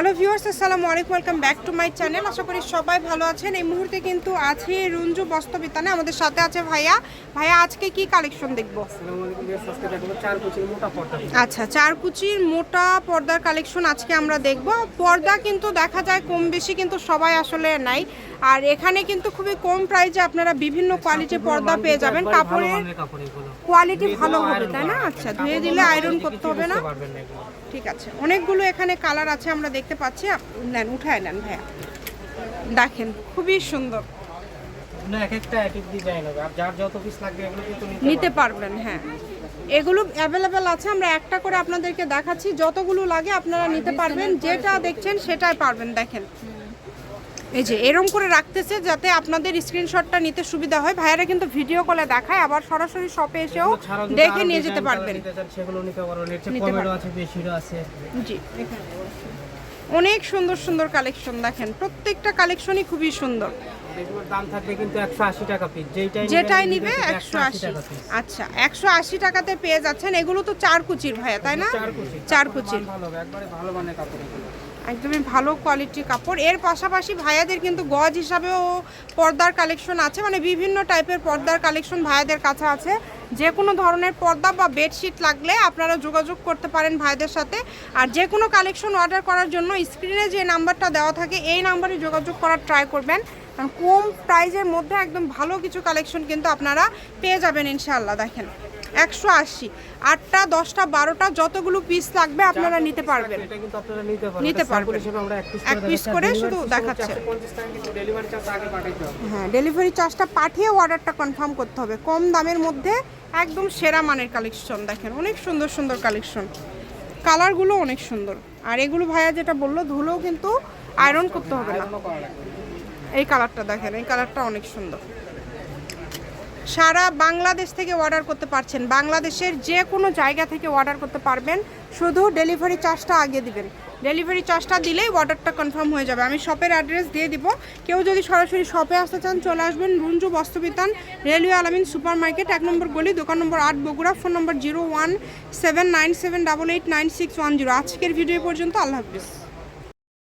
Hello viewers আসসালামু আলাইকুম welcome back to my channel. আশা করি সবাই ভালো আছেন। এই মুহূর্তে কিন্তু আছে রঞ্জু বস্ত্রবিতানে আমাদের সাথে আছে ভাইয়া। ভাইয়া আজকে কি কালেকশন দেখব? আচ্ছা চার কুচির মোটা পর্দার কালেকশন আজকে আমরা দেখব। পর্দা কিন্তু দেখা যায় কম বেশি কিন্তু সবাই আসলে নাই আর এখানে কিন্তু খুবই কম প্রাইসে আপনারা বিভিন্ন কোয়ালিটির পর্দা পেয়ে যাবেন। কাপড়ের কাপড় কোয়ালিটি ভালো হবে তাই না? আচ্ছা ধুয়ে দিলে আয়রন করতে হবে না। ঠিক আছে অনেকগুলো এখানে কালার আছে আমরা দেখতে পাচ্ছি নেন উঠায় নেন ভাইয়া। দেখেন খুবই সুন্দর। নিতে পারবেন। হ্যাঁ। এগুলো অ্যাভেলেবেল আছে আমরা একটা করে আপনাদেরকে দেখাচ্ছি। যতগুলো লাগে আপনারা নিতে পারবেন যেটা দেখছেন সেটাই পারবেন দেখেন। এই যে এরম করে রাখতেছে যাতে আপনাদের স্ক্রিনশটটা নিতে সুবিধা হয়। ভাইয়ারা কিন্তু ভিডিও কলে দেখায় আবার সরাসরি শপে এসেও দেখে নিয়ে যেতে পারবেন। সেগুলো নিতে পারবেন। পারবেন। জি অনেক সুন্দর সুন্দর কালেকশন দেখেন। প্রত্যেকটা কালেকশনই খুবই সুন্দর। দাম থাকবে কিন্তু একশো আশি টাকা পিস যেটাই নিবে কিন্তু একশো আশি। টাকা পিস আচ্ছা একশো আশি টাকাতে পেয়ে যাচ্ছেন। এগুলো তো চার কুচির ভাইয়া তাই না? চার কুচির। ভালো একবারে ভালো মানের কাপড় একদমই ভালো কোয়ালিটির কাপড়। এর পাশাপাশি ভাইয়াদের কিন্তু গজ হিসাবেও পর্দার কালেকশন আছে। মানে বিভিন্ন টাইপের পর্দার কালেকশন ভাইয়াদের কাছে আছে। যে কোনো ধরনের পর্দা বা বেডশিট লাগলে আপনারা যোগাযোগ করতে পারেন ভাইদের সাথে। আর যে কোনো কালেকশন অর্ডার করার জন্য স্ক্রিনে যে নাম্বারটা দেওয়া থাকে এই নাম্বারে যোগাযোগ করার ট্রাই করবেন। কারণ কম প্রাইজের মধ্যে একদম ভালো কিছু কালেকশন কিন্তু আপনারা পেয়ে যাবেন ইনশাআল্লাহ দেখেন। একশো আশি আটটা দশটা বারোটা যতগুলো পিস লাগবে আপনারা নিতে পারবেন। নিতে পারবেন। এক পিস করে শুধু দেখাচ্ছে। 150 টাকা কিন্তু ডেলিভারি চার্জ আগে পাঠাইতে হবে। হ্যাঁ ডেলিভারি চার্জটা পাঠিয়ে অর্ডারটা কনফার্ম করতে হবে। কম দামের মধ্যে একদম সেরা মানের কালেকশন দেখেন, অনেক সুন্দর সুন্দর কালেকশন কালারগুলো অনেক সুন্দর। আর এগুলো ভাইয়া যেটা বলল, ধুলেও কিন্তু আয়রন করতে হবে না। এই কালারটা দেখেন, এই কালারটা অনেক সুন্দর। সারা বাংলাদেশ থেকে অর্ডার করতে পারছেন। বাংলাদেশের যে কোনো জায়গা থেকে অর্ডার করতে পারবেন। শুধু ডেলিভারি চার্জটা আগে দিবেন। ডেলিভারি চার্জটা দিলেই অর্ডারটা কনফার্ম হয়ে যাবে। আমি শপের অ্যাড্রেস দিয়ে দিব। কেউ যদি সরাসরি শপে আসতে চান, চলে আসবেন Runju Bastrabitan railway Alamin super market এক নম্বর গলি, দোকান নম্বর আট, Bogura phone number zero one seven nine seven double eight nine six one zero আজকের ভিডিও পর্যন্ত, আল্লাহ হাফিজ।